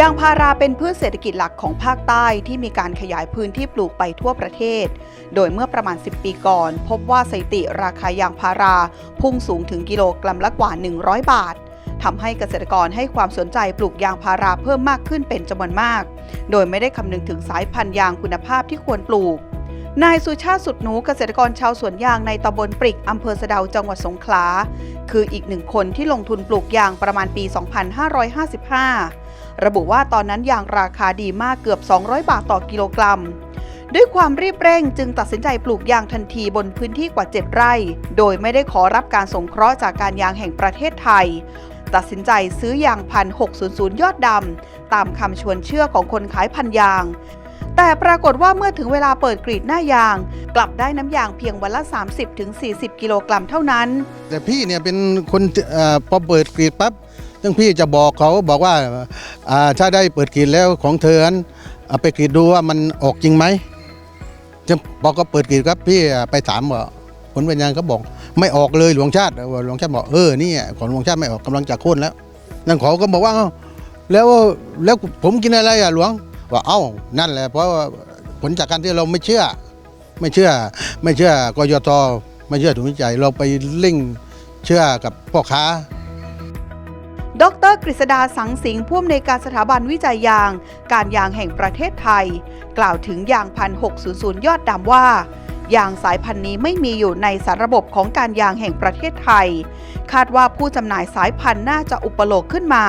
ยางพาราเป็นพืชเศรษฐกิจหลักของภาคใต้ที่มีการขยายพื้นที่ปลูกไปทั่วประเทศ โดยเมื่อประมาณ 10 ปีก่อน พบว่าสถิติราคายางพาราพุ่งสูงถึงกิโลกรัมละกว่า 100 บาททำให้เกษตรกรให้ความสนใจปลูกยางพาราเพิ่มมากขึ้นเป็นจำนวนมาก โดยไม่ได้คำนึงถึงสายพันธุ์ยางคุณภาพที่ควรปลูก นายสุชาติสุดหนูเกษตรกรชาวสวนยางในตำบลปริกอำเภอสะเดาจังหวัดสงขลา คืออีกหนึ่งคนที่ลงทุนปลูกยางประมาณปี 2555 ระบุว่าตอนนั้นยางราคาดีมากเกือบ 200 บาทต่อกิโลกรัม ด้วยความรีบเร่งจึงตัดสินใจปลูกยางทันทีบนพื้นที่กว่า 7 ไร่ โดยไม่ได้ขอรับการสงเคราะห์จากการยางแห่งประเทศไทย ตัดสินใจซื้อยางพัน600 ยอดดำตามคำชวนเชื่อของคนขายพันยาง แต่ปรากฏว่าเมื่อถึงเวลาเปิดกรีดหน้ายาง กลับได้น้ำยางเพียงวันละ 30-40 กิโลกรัมเท่านั้น แต่พี่เนี่ยเป็นคนเออพอเปิดกรีดปั๊บซึ่งพี่จะบอกเขาบอกว่าอ่าถ้าได้เปิดกรีดแล้วของเธอนั้นเอาไปกรีดดูว่ามันออกจริงไหมจึงพอก็เปิดกรีดครับพี่ไปถามว่าผลเป็นยังเขาบอก ไม่ออกเลยหลวงชาติหลวงชาติบอกเออนี่ของหลวงชาติไม่ออกกำลังจะโค่นแล้วนั่นเขาก็บอกว่าเอ้าแล้วแล้วผมกินอะไรอะหลวง ว่าเอ้านั่นแหละเพราะผลจากการที่เราไม่เชื่อ ไม่เชื่อ ไม่เชื่อกยทไม่เชื่อถุงวิจัยเราไปล่งเชื่อกับพ่อค้าดรกฤษดาสังสิงห์ผู้อำนวยการสถาบันวิจัยยาง การยางแห่งประเทศไทย กล่าวถึงยางพัน600ยอดดำว่ายางสายพันธุ์นี้ไม่มีอยู่ในสารระบบของการยางแห่งประเทศไทย คาดว่าผู้จำหน่ายสายพันธุ์น่าจะอุปโลกขึ้นมา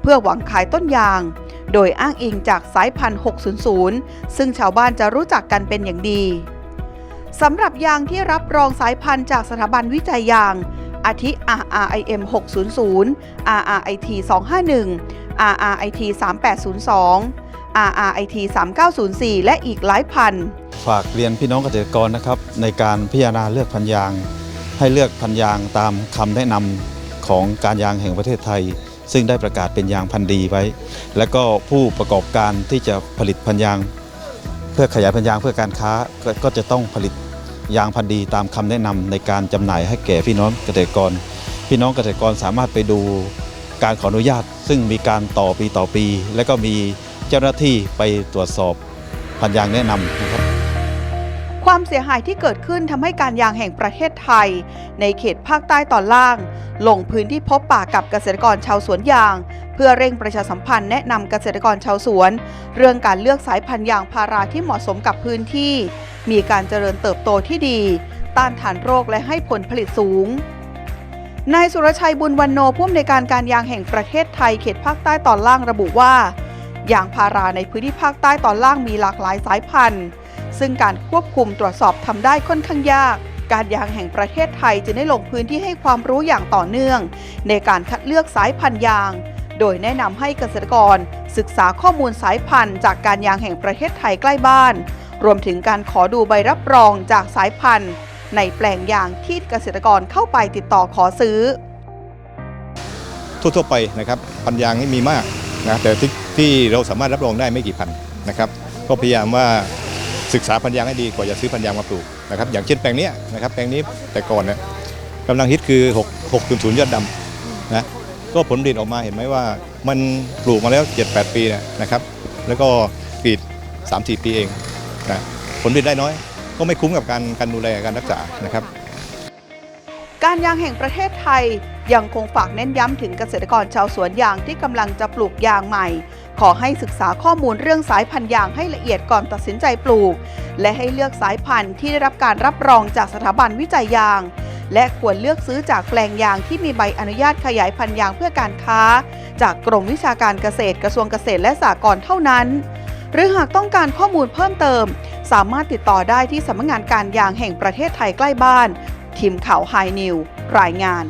เพื่อหวังขายต้นยาง โดยอ้างอิงจากสายพันธุ์ 600 ซึ่งชาวบ้านจะรู้จักกันเป็นอย่างดีสำหรับยางที่รับรองสายพันธุ์จากสถาบันวิจัยยาง อาทิ RRIM 600 RRIT 251 RRIT 3802 RRIT 3904 และอีกหลายพัน ฝากเรียนพี่น้องเกษตรกรนะครับ ในการพิจารณาเลือกพันธุ์ยาง ให้เลือกพันธุ์ยางตามคำแนะนำของการยางแห่งประเทศไทย ซึ่งได้ประกาศเป็นยางพันธุ์ดีไว้ และก็ผู้ประกอบการที่จะผลิตพันยาง เพื่อขยายพันยางเพื่อการค้าก็ก็จะต้องผลิตยางพันธุ์ดีตามคำแนะนำในการจำหน่ายให้แก่พี่น้องเกษตรกร พี่น้องเกษตรกรสามารถไปดูการขออนุญาต ซึ่งมีการต่อปีต่อปี และก็มีเจ้าหน้าที่ไปตรวจสอบพันยางแนะนำนะครับ ความเสียหายที่เกิดขึ้นทำให้การยางแห่งประเทศไทย ในเขตภาคใต้ตอนล่าง ลงพื้นที่พบปะกับเกษตรกรชาวสวนยาง เพื่อเร่งประชาสัมพันธ์แนะนำเกษตรกรชาวสวน เรื่องการเลือกสายพันธุ์ยางพาราที่เหมาะสมกับพื้นที่ มีการเจริญเติบโตที่ดี ต้านทานโรคและให้ผลผลิตสูงนายสุรชัยบุญวันโนผู้อำนวยการการยางแห่งประเทศไทยเขตภาคใต้ตอนล่างระบุว่ายางพาราในพื้นที่ภาคใต้ตอนล่างมีหลากหลายสายพันธุ์ ซึ่งการควบคุมตรวจสอบทำได้ค่อนข้างยาก การยางแห่งประเทศไทยจึงได้ลงพื้นที่ให้ความรู้อย่างต่อเนื่อง ในการคัดเลือกสายพันธุ์ยาง โดยแนะนำให้เกษตรกร ศึกษาข้อมูลสายพันธุ์ จากการยางแห่งประเทศไทยใกล้บ้าน รวมถึงการขอดูใบรับรองจากสายพันธุ์ ในแปลงยางที่เกษตรกรเข้าไปติดต่อขอซื้อ ทั่วๆไปนะครับพันยางนี่มีมากนะแต่ที่ที่เราสามารถรับรองได้ไม่กี่พันนะครับ ก็พยายามว่า ศึกษาพันยางให้ดีกว่าจะซื้อพันยางมาปลูกนะครับอย่างเช่นแปลงนี้นะครับแปลงนี้แต่ก่อนเนี่ยกำลังฮิตคือ 6 600ยอดดำนะก็ผลผลิตออกมาเห็นไหมว่ามันปลูกมาแล้ว 7-8 ปีเนี่ยนะครับ แล้วก็กรีด3-4 ปีเองนะผลผลิตได้น้อย ก็ไม่คุ้มกับการการดูแลการรักษานะครับ การยางแห่งประเทศไทยยังคงฝากเน้นย้ำถึงเกษตรกรชาวสวนยางที่กำลังจะปลูกยางใหม่ขอให้ศึกษาข้อมูลเรื่องสายพันธุ์ยางให้ละเอียดก่อนตัดสินใจปลูก และให้เลือกสายพันธุ์ที่ได้รับการรับรองจากสถาบันวิจัยยาง และควรเลือกซื้อจากแปลงยางที่มีใบอนุญาตขยายพันธุ์ยางเพื่อการค้า จากกรมวิชาการเกษตรกระทรวงเกษตรและสหกรณ์เท่านั้น หรือหากต้องการข้อมูลเพิ่มเติม สามารถติดต่อได้ที่สำนักงานการยางแห่งประเทศไทยใกล้บ้าน ทีมข่าวไฮนิวรายงาน